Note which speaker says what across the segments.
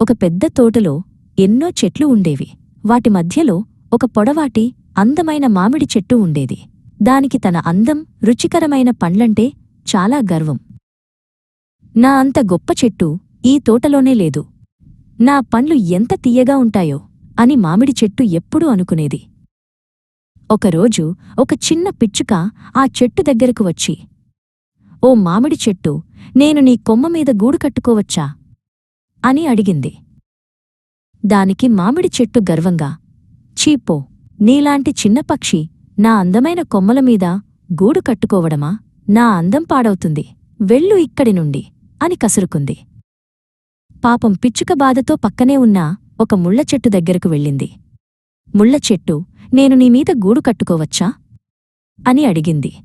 Speaker 1: ఒక పెద్ద తోటలో ఎన్నో చెట్లు ఉండేవి. వాటి మధ్యలో ఒక పొడవాటి అందమైన మామిడి చెట్టు ఉండేది. దానికి తన అందం రుచికరమైన పండ్లంటే చాలా గర్వం. నా అంత గొప్ప చెట్టు ఈ తోటలోనే లేదు. నా పండ్లు ఎంత తీయగా ఉంటాయో అని మామిడి చెట్టు ఎప్పుడూ అనుకునేది. ఒకరోజు ఒక చిన్న పిచ్చుక ఆ చెట్టు దగ్గరకు వచ్చి ఓ మామిడి చెట్టు నేను నీ కొమ్మ మీద గూడు కట్టుకోవచ్చా? అని అడిగింది. దానికి మామిడి చెట్టు గర్వంగా చీపో నీలాంటి చిన్న పక్షి నా అందమైన కొమ్మల మీద గూడు కట్టుకోవడమా? నా అందం పాడవుతుంది. వెళ్ళు ఇక్కడి నుండి అని కసురుకుంది. పాపం పిచ్చుక బాధతో పక్కనే ఉన్న ఒక ముళ్ళచెట్టు దగ్గరకు వెళ్ళింది. ముళ్ళచెట్టు నేను నీమీద గూడు కట్టుకోవచ్చా? అని అడిగింది.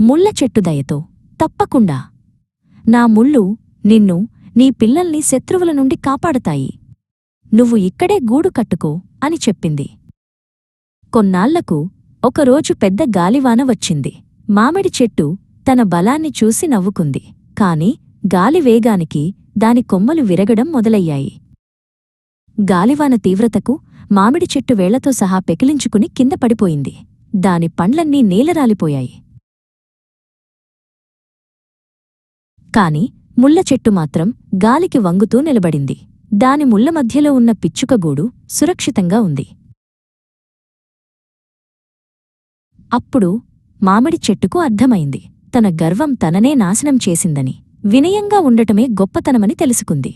Speaker 1: ముళ్ళచెట్టు దయతో తప్పకుండా. నా ముళ్ళు నిన్ను నీ పిల్లల్ని శత్రువుల నుండి కాపాడతాయి. నువ్వు ఇక్కడే గూడు కట్టుకో అని చెప్పింది. కొన్నాళ్ళకు ఒకరోజు పెద్ద గాలివాన వచ్చింది. మామిడి చెట్టు తన బలాన్ని చూసి నవ్వుకుంది. కాని గాలి వేగానికి దాని కొమ్మలు విరగడం మొదలయ్యాయి. గాలివాన తీవ్రతకు మామిడి చెట్టు వేళ్ళతో సహా పెకిలించుకుని కింద పడిపోయింది. దాని పండ్లన్నీ నేలరాలిపోయాయి. కాని ముళ్ళ చెట్టు మాత్రం గాలికి వంగుతూ నిలబడింది. దాని ముళ్ళ మధ్యలో ఉన్న పిచ్చుకగూడు సురక్షితంగా ఉంది. అప్పుడు మామిడి చెట్టుకు అర్థమైంది. తన గర్వం తననే నాశనం చేసిందని వినయంగా ఉండటమే గొప్పతనమని తెలుసుకుంది.